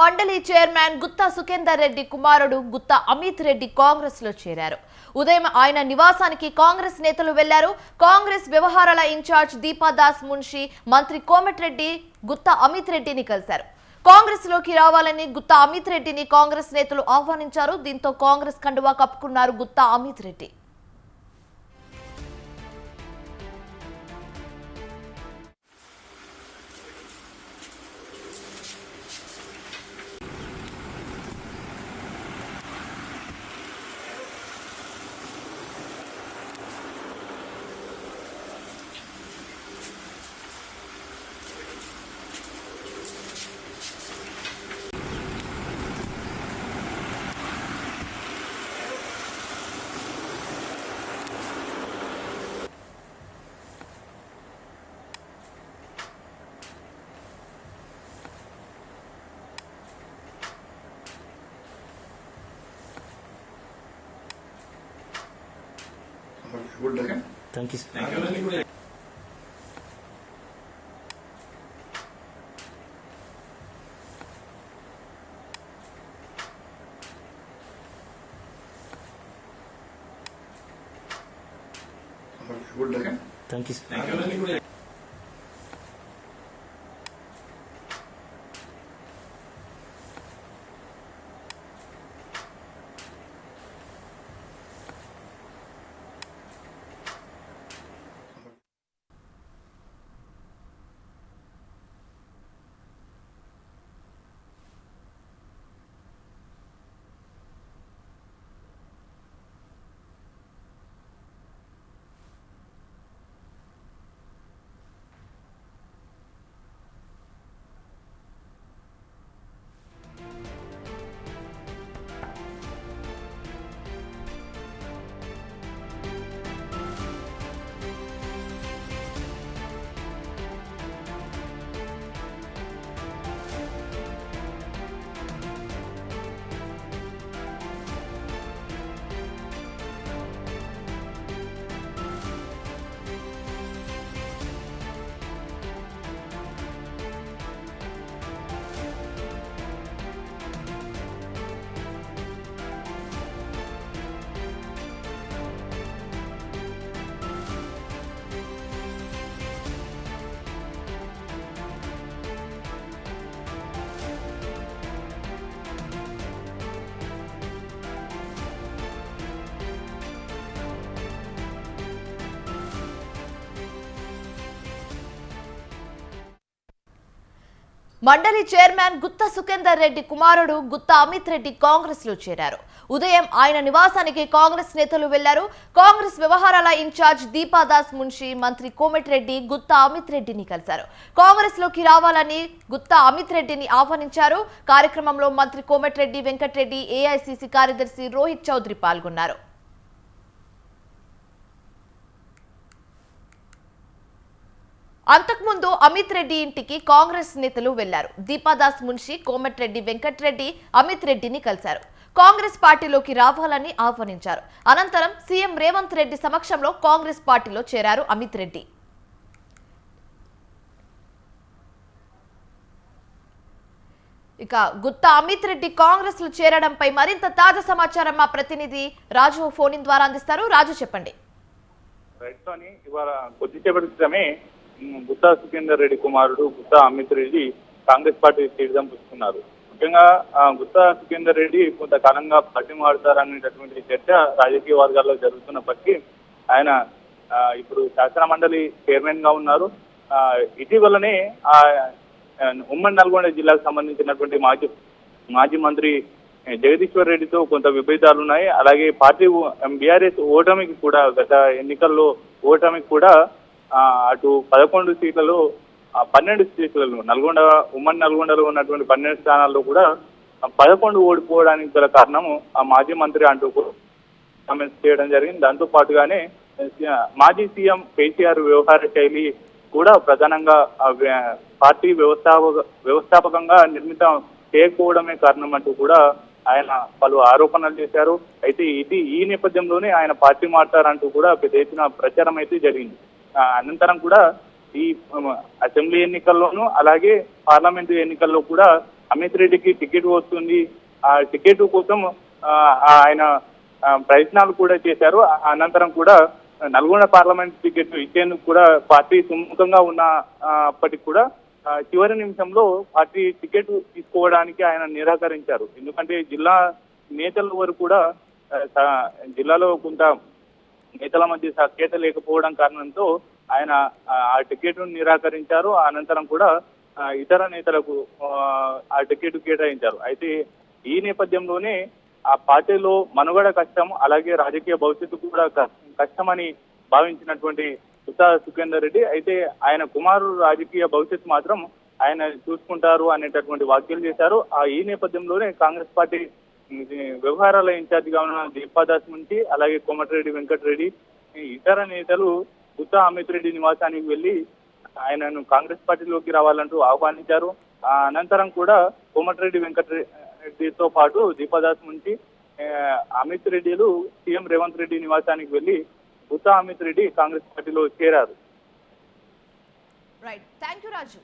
మండలి చైర్మన్ గుత్తా సుఖేందర్ రెడ్డి కుమారుడు గుత్తా అమిత్ రెడ్డి కాంగ్రెస్లో చేరారు. ఉదయం ఆయన నివాసానికి కాంగ్రెస్ నేతలు వెళ్ళారు. కాంగ్రెస్ వ్యవహారాల ఇన్ఛార్జ్ దీపాదాస్ మున్షి మంత్రి కోమటిరెడ్డి గుత్తా అమిత్ రెడ్డిని కలిశారు. కాంగ్రెస్లోకి రావాలని గుత్తా అమిత్ రెడ్డిని కాంగ్రెస్ నేతలు ఆహ్వానించారు. దీంతో కాంగ్రెస్ కండువా కప్పుకున్నారు Gutta Amit Reddy. Good okay thank you sir good okay thank you sir మండలి చైర్మన్ గుత్తా సుఖేందర్ రెడ్డి కుమారుడు గుత్తా అమిత్ రెడ్డి కాంగ్రెస్లో చేరారు. ఉదయం ఆయన నివాసానికి కాంగ్రెస్ నేతలు వెళ్ళారు. కాంగ్రెస్ వ్యవహారాల ఇన్ఛార్జ్ దీపాదాస్ మున్షి మంత్రి కోమటిరెడ్డి గుత్తా అమిత్ రెడ్డిని కలిశారు. కాంగ్రెస్లోకి రావాలని గుత్తా అమిత్ రెడ్డిని ఆహ్వానించారు. కార్యక్రమంలో మంత్రి కోమటిరెడ్డి వెంకటరెడ్డి ఏఐసిసి కార్యదర్శి రోహిత్ చౌదరి పాల్గొన్నారు. అంతకుముందు అమిత్ రెడ్డి ఇంటికి కాంగ్రెస్ నేతలు వెళ్ళారు. దీపాదాస్ మున్షి కోమటిరెడ్డి వెంకట్రెడ్డి అమిత్ రెడ్డిని కలిశారు. కాంగ్రెస్ పార్టీలోకి రావాలని ఆహ్వానించారు. అనంతరం సీఎం రేవంత్ రెడ్డి సమక్షంలో కాంగ్రెస్ పార్టీలో చేరారు అమిత్ రెడ్డి. ఇక గుత్తా అమిత్ రెడ్డి కాంగ్రెస్లో చేరడంపై మరింత తాజా సమాచారం మా ప్రతినిధి రాజు ఫోన్ ద్వారా అందిస్తారు. రాజు చెప్పండి. ఇవాళ కొద్దిసేపటి క్రితమే బుత్తా సుఖేందర్ రెడ్డి కుమారుడు బుత్తా అమిత్ రెడ్డి కాంగ్రెస్ పార్టీ తీర్థం పుచ్చుకున్నారు. ముఖ్యంగా గుత్తా సుఖేందర్ రెడ్డి కొంతకాలంగా పార్టీ మారుతారనేటటువంటి చర్చ రాజకీయ వర్గాల్లో జరుగుతున్నప్పటికీ ఆయన ఇప్పుడు శాసన మండలి చైర్మన్గా ఉన్నారు. ఆ, ఇటీవలనే ఆ ఉమ్మడి నల్గొండ జిల్లాకు సంబంధించినటువంటి మాజీ మాజీ మంత్రి జగదీశ్వర్ రెడ్డితో కొంత విభేదాలు ఉన్నాయి. అలాగే పార్టీ బీఆర్ఎస్ ఓటమికి కూడా గత ఎన్నికల్లో ఓటమికి కూడా అటు పదకొండు సీట్లలో పన్నెండు సీట్లలో నల్గొండ ఉమ్మడి నల్గొండలో ఉన్నటువంటి పన్నెండు స్థానాల్లో కూడా పదకొండు ఓడిపోవడానికి గల కారణము ఆ మాజీ మంత్రి అంటూ కూడా కామెంట్స్ చేయడం జరిగింది. దాంతో పాటుగానే మాజీ సీఎం కేసీఆర్ వ్యవహార శైలి కూడా ప్రధానంగా పార్టీ వ్యవస్థాపక వ్యవస్థాపకంగా నిర్మితం చేయకపోవడమే కారణం అంటూ కూడా ఆయన పలు ఆరోపణలు చేశారు. అయితే ఇది ఈ నేపథ్యంలోనే ఆయన పార్టీ మారుతారంటూ కూడా పెద్ద ఎత్తున ప్రచారం అయితే జరిగింది. అనంతరం కూడా ఈ అసెంబ్లీ ఎన్నికల్లోనూ అలాగే పార్లమెంటు ఎన్నికల్లో కూడా అమిత్ రెడ్డికి టికెట్ వస్తుంది. ఆ టికెట్ కోసం ఆయన ప్రయత్నాలు కూడా చేశారు. అనంతరం కూడా నల్గొండ పార్లమెంట్ టికెట్ ఇచ్చేందుకు కూడా పార్టీ సుముఖంగా ఉన్న అప్పటికి కూడా చివరి నిమిషంలో పార్టీ టికెట్ తీసుకోవడానికి ఆయన నిరాకరించారు. ఎందుకంటే జిల్లా నేతల వరకు కూడా జిల్లాలో కొంత నేతల మధ్య సఖ్యత లేకపోవడం కారణంతో ఆయన ఆ, టికెట్ నిరాకరించారు. అనంతరం కూడా ఇతర నేతలకు ఆ, టికెట్ కేటాయించారు. అయితే ఈ నేపథ్యంలోనే ఆ పార్టీలో మనుగడ కష్టం అలాగే రాజకీయ భవిష్యత్తు కూడా కష్టమని భావించినటువంటి ఉత్తా సుఖేందర్ రెడ్డి అయితే ఆయన కుమారుడు రాజకీయ భవిష్యత్తు మాత్రం ఆయన చూసుకుంటారు అనేటటువంటి వ్యాఖ్యలు చేశారు. ఆ ఈ నేపథ్యంలోనే కాంగ్రెస్ పార్టీ వ్యవహారాల ఇన్ఛార్జిగా ఉన్న దీపాదాస్ నుంచి అలాగే కోమటిరెడ్డి వెంకటరెడ్డి ఇతర నేతలు గుత్తా అమిత్ రెడ్డి నివాసానికి వెళ్ళి ఆయనను కాంగ్రెస్ పార్టీలోకి రావాలంటూ ఆహ్వానించారు. అనంతరం కూడా కోమటిరెడ్డి వెంకటరెడ్డితో పాటు దీపాదాస్ నుంచి అమిత్ రెడ్డిలు సీఎం రేవంత్ రెడ్డి నివాసానికి వెళ్ళి గుత్తా అమిత్ రెడ్డి కాంగ్రెస్ పార్టీలో చేరారు. Right thank you Raju